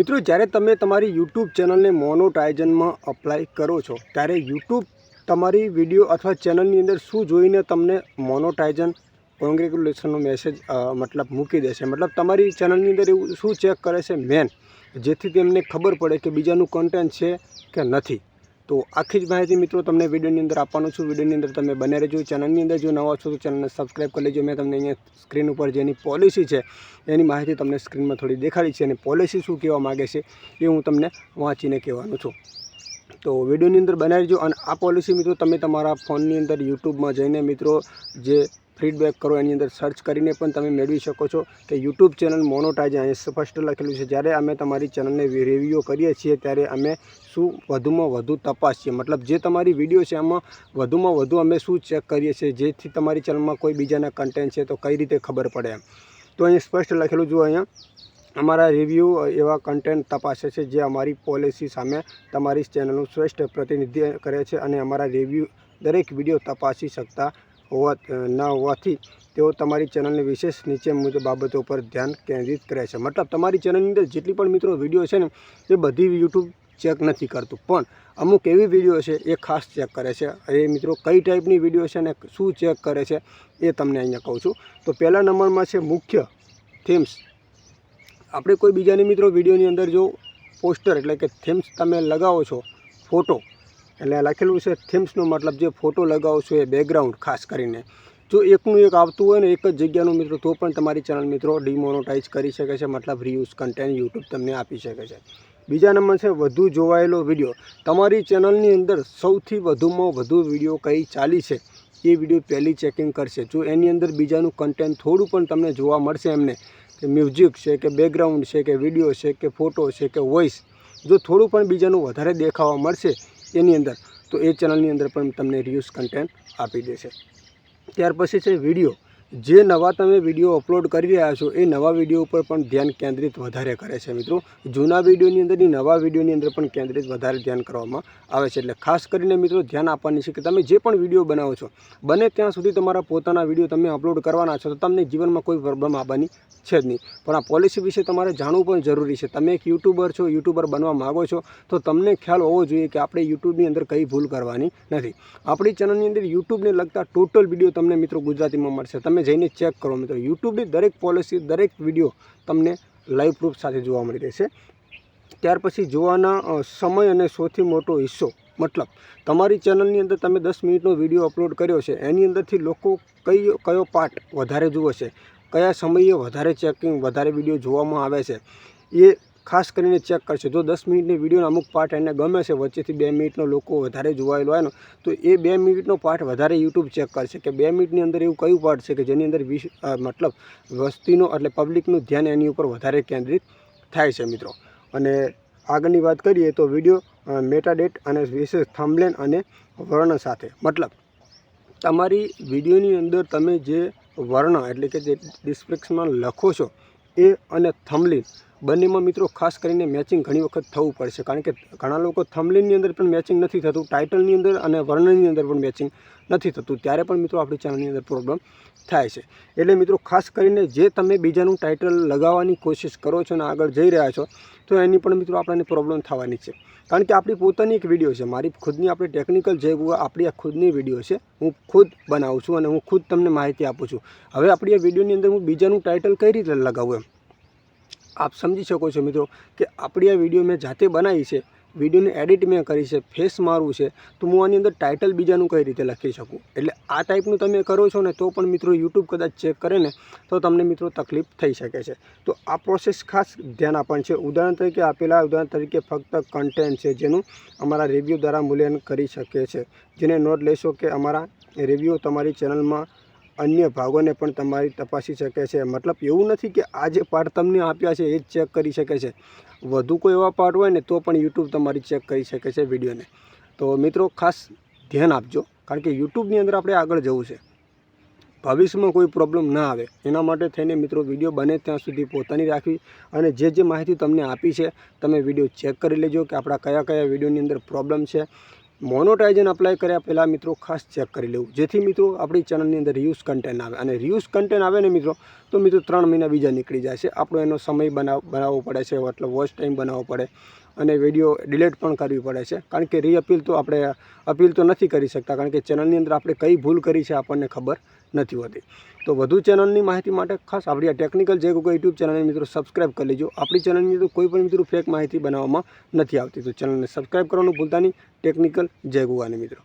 મિત્રો, જ્યારે તમે તમારી યુટ્યુબ ચેનલને મોનોટાઇઝનમાં અપ્લાય કરો છો, ત્યારે યુટ્યુબ તમારી વીડિયો અથવા ચેનલની અંદર શું જોઈને તમને મોનોટાઇઝન કોંગ્રેચ્યુલેશનનો મેસેજ મતલબ મૂકી દેશે? મતલબ તમારી ચેનલની અંદર એવું શું ચેક કરે છે મેન જેથી તેમને ખબર પડે કે બીજાનું કન્ટેન્ટ છે કે નથી? તો આખી જ માહિતી મિત્રો તમને વિડીયોની અંદર આપવાનું છું. વિડીયોની અંદર તમે બને રહેજો. ચેનલની અંદર જો નવા છો તો ચેનલને સબસ્ક્રાઈબ કરી લેજો. મેં તમને અહીંયા સ્ક્રીન ઉપર જેની પોલિસી છે, એની માહિતી તમને સ્ક્રીનમાં થોડી દેખાડી છે. અને પોલિસી શું કહેવા માગે છે, એ હું તમને વાંચીને કહેવાનું છું. તો વિડીયોની અંદર બનાવી અને આ પોલિસી મિત્રો તમે તમારા ફોનની અંદર યુટ્યુબમાં જઈને મિત્રો જે ફીડબેક કરો, એની અંદર સર્ચ કરીને પણ તમે મેળવી શકો છો કે યુટ્યુબ ચેનલ મોનોટાઇઝ અહીં સ્પષ્ટ લખેલું છે. જ્યારે અમે તમારી ચેનલને રિવ્યૂ કરીએ છીએ, ત્યારે અમે શું વધુમાં વધુ તપાસીએ. મતલબ જે તમારી વીડિયો છે, એમાં વધુમાં વધુ અમે શું ચેક કરીએ છીએ, જેથી તમારી ચેનલમાં કોઈ બીજાના કન્ટેન્ટ છે, તો કઈ રીતે ખબર પડે એમ. તો અહીં સ્પષ્ટ લખેલું જુઓ અહીંયા. અમારા રિવ્યૂ એવા કન્ટેન્ટ તપાસે છે, જે અમારી પોલિસી સામે તમારી ચેનલનું શ્રેષ્ઠ પ્રતિનિધિત્વ કરે છે અને અમારા રિવ્યૂ દરેક વીડિયો તપાસી શકતા હોવા ન હોવાથી તેઓ તમારી ચેનલની વિશેષ નીચે મુજબ બાબતો પર ધ્યાન કેન્દ્રિત કરે છે. મતલબ તમારી ચેનલની અંદર જેટલી પણ મિત્રો વીડિયો છે ને, એ બધી યુટ્યુબ ચેક નથી કરતું. પણ અમુક એવી વીડિયો છે, એ ખાસ ચેક કરે છે. એ મિત્રો કઈ ટાઈપની વીડિયો છે અને શું ચેક કરે છે, એ તમને અહીંયા કહું છું. તો પહેલા નંબરમાં છે મુખ્ય થીમ્સ આપણે કોઈ બીજાની મિત્રો વિડીયોની અંદર જો પોસ્ટર એટલે કે થીમ્સ તમે લગાવો છો ફોટો એટલે લખેલું છે થીમ્સનો મતલબ જે ફોટો લગાવશો એ બેકગ્રાઉન્ડ ખાસ કરીને. જો એકનું એક આવતું હોય ને એક જ જગ્યાનું મિત્રો, તો પણ તમારી ચેનલ મિત્રો ડિમોનોટાઇઝ કરી શકે છે, મતલબ રીયુઝ કન્ટેન્ટ યુટ્યુબ તમને આપી શકે છે. બીજા નંબર છે વધુ જોવાયેલો વીડિયો તમારી ચેનલની અંદર સૌથી વધુમાં વધુ વીડિયો કઈ ચાલી છે? એ વીડિયો પહેલી ચેકિંગ કરશે. જો એની અંદર બીજાનું કન્ટેન્ટ થોડું પણ તમને જોવા મળશે એમને, કે મ્યુઝિક છે, કે બેકગ્રાઉન્ડ છે, કે વીડિયો છે, કે ફોટો છે, કે વોઇસ જો થોડું પણ બીજાનું વધારે દેખાવા મળશે એની અંદર, તો એ ચેનલની અંદર પણ તમને રિયુઝ કન્ટેન્ટ આપી દેશે. ત્યાર પછી છે વીડિયો જે નવા તમે વીડિયો અપલોડ કરી રહ્યા છો, એ નવા વીડિયો ઉપર પણ ધ્યાન કેન્દ્રિત વધારે કરે છે મિત્રો. જૂના વિડીયોની અંદરની નવા વિડીયોની અંદર પણ કેન્દ્રિત વધારે ધ્યાન કરવામાં આવે છે. એટલે ખાસ કરીને મિત્રો ધ્યાન આપવાની છે કે તમે જે પણ વીડિયો બનાવો છો, બને ત્યાં સુધી તમારા પોતાના વીડિયો તમે અપલોડ કરવાના છો તો તમને જીવનમાં કોઈ પ્રોબ્લેમ આવવાની છે જ નહીં. પણ આ પોલિસી વિશે તમારે જાણવું પણ જરૂરી છે. તમે એક યુટ્યુબર છો, યુટ્યુબર બનવા માગો છો, તો તમને ખ્યાલ હોવો જોઈએ કે આપણે યુટ્યુબની અંદર કઈ ભૂલ કરવાની નથી. આપણી ચેનલની અંદર યુટ્યુબને લગતા ટોટલ વીડિયો તમને મિત્રો ગુજરાતીમાં મળશે. તમે જઈને ચેક કરો મિત્રો. યુટ્યુબની દરેક પોલિસી દરેક વીડિયો તમને લાઈવ પ્રૂફ સાથે જોવા મળી રહેશે. ત્યાર પછી જોવાના સમય અને સૌથી મોટો હિસ્સો. મતલબ, તમારી ચેનલની અંદર તમે દસ મિનિટનો વીડિયો અપલોડ કર્યો છે, એની અંદરથી લોકો કઈ, કયો પાર્ટ વધારે જુએ છે, કયા સમયે વધારે ચેકિંગ વધારે વીડિયો જોવામાં આવે છે, એ ખાસ કરીને ચેક કરશે જો દસ મિનિટની વિડીયોનો અમુક પાર્ટ એને ગમે છે. વચ્ચેથી બે મિનિટનો લોકો વધારે જોવાયેલો હોય ને, તો એ બે મિનિટનો પાર્ટ વધારે યુટ્યુબ ચેક કરશે કે બે મિનિટની અંદર એવું કયું પાર્ટ છે કે જેની અંદર વિશ મતલબ વસ્તીનો એટલે પબ્લિકનું ધ્યાન એની ઉપર વધારે કેન્દ્રિત થાય છે મિત્રો. અને આગળની વાત કરીએ તો વીડિયો મેટાડેટ અને વિશેષ થંબલેન અને વર્ણ સાથે. મતલબ તમારી વિડીયોની અંદર તમે જે વર્ણ એટલે કે જે ડિસ્ક્રિપ્શનમાં લખો છો એ અને થંબલિન બંનેમાં મિત્રો ખાસ કરીને મેચિંગ ઘણી વખત થવું પડશે. કારણ કે ઘણા લોકો થમલિનની અંદર પણ મેચિંગ નથી થતું ટાઇટલની અંદર અને વર્ણનની અંદર પણ મેચિંગ નથી થતું. ત્યારે પણ મિત્રો આપણી ચેનલની અંદર પ્રોબ્લેમ થાય છે. એટલે મિત્રો ખાસ કરીને જે તમે બીજાનું ટાઇટલ લગાવવાની કોશિશ કરો છો અને આગળ જઈ રહ્યા છો, તો એની પણ મિત્રો આપણને પ્રોબ્લેમ થવાની છે. કારણ કે આપણી પોતાની એક વીડિયો છે. મારી ખુદની આપણી ટેકનિકલ જે આપણી આ ખુદની વીડિયો છે, હું ખુદ બનાવું છું અને હું ખુદ તમને માહિતી આપું છું. હવે આપણી આ વિડીયોની અંદર હું બીજાનું ટાઇટલ કઈ રીતે લગાવું એમ? આપ સમજી શકો છો મિત્રો કે આપણી આ વીડિયો મેં જાતે બનાવી છે, વિડીયોની એડિટ મેં કરી છે ફેસ મારવું છે, તો હું આની અંદર ટાઇટલ બીજાનું કઈ રીતે લખી શકું? એટલે આ ટાઈપનું તમે કરો છો ને તો પણ મિત્રો યુટ્યુબ કદાચ ચેક કરે ને, તો તમને મિત્રો તકલીફ થઈ શકે છે. તો આ પ્રોસેસ ખાસ ધ્યાન આપણ છે. ઉદાહરણ તરીકે આપેલા, ઉદાહરણ તરીકે ફક્ત કન્ટેન્ટ છે જેનું અમારા રિવ્યૂ દ્વારા મૂલ્યાંકન કરી શકે છે. જેને નોટ લેશો કે અમારા રિવ્યૂ તમારી ચેનલમાં અન્ય ભાગોને પણ તમારી તપાસી શકે છે. મતલબ એવું નથી કે આ જે પાર્ટ તમને આપ્યા છે એ જ ચેક કરી શકે છે. વધુ કોઈ એવા પાર્ટ હોય ને તો પણ યુટ્યુબ તમારી ચેક કરી શકે છે વિડીયોને. તો મિત્રો ખાસ ધ્યાન આપજો, કારણ કે યુટ્યુબની અંદર આપણે આગળ જવું છે. ભવિષ્યમાં કોઈ પ્રોબ્લેમ ના આવે. એના માટે થઈને મિત્રો વીડિયો બને ત્યાં સુધી પોતાની રાખવી અને જે જે માહિતી તમને આપી છે, તમે વીડિયો ચેક કરી લેજો કે આપણા કયા કયા વિડીયોની અંદર પ્રોબ્લેમ છે. મોનોટાઇઝન અપ્લાય કર્યા પહેલાં મિત્રો ખાસ ચેક કરી લેવું. જેથી મિત્રો આપણી ચેનલની અંદર રિયુઝ કન્ટેન્ટ આવે. અને રિયુઝ કન્ટેન્ટ આવે ને મિત્રો, તો મિત્રો ત્રણ મહિના બીજા નીકળી જાય છે. આપણો એનો સમય બનાવ, બનાવવો પડે છે, મતલબ વોચ ટાઈમ બનાવવો પડે અને વીડિયો ડિલીટ પણ કરવી પડે છે. કારણ કે રીઅપીલ તો આપણે અપીલ તો નથી કરી શકતા. કારણ કે ચેનલની અંદર આપણે કઈ ભૂલ કરી છે આપણને ખબર નથી હોતી. તો વધુ ચેનલની માહિતી માટે ખાસ આપણી આ ટેકનિકલ જે કોઈ યુટ્યુબ ચેનલને મિત્રો સબસ્ક્રાઇબ કરી લેજો. આપણી ચેનલની અંદર કોઈ પણ મિત્રો ફેક માહિતી બનાવવામાં નથી આવતી. તો ચેનલને સબસ્ક્રાઇબ કરવાનું ભૂલતા નહીં. ટેકનિકલ જય ગુગાની મિત્રો.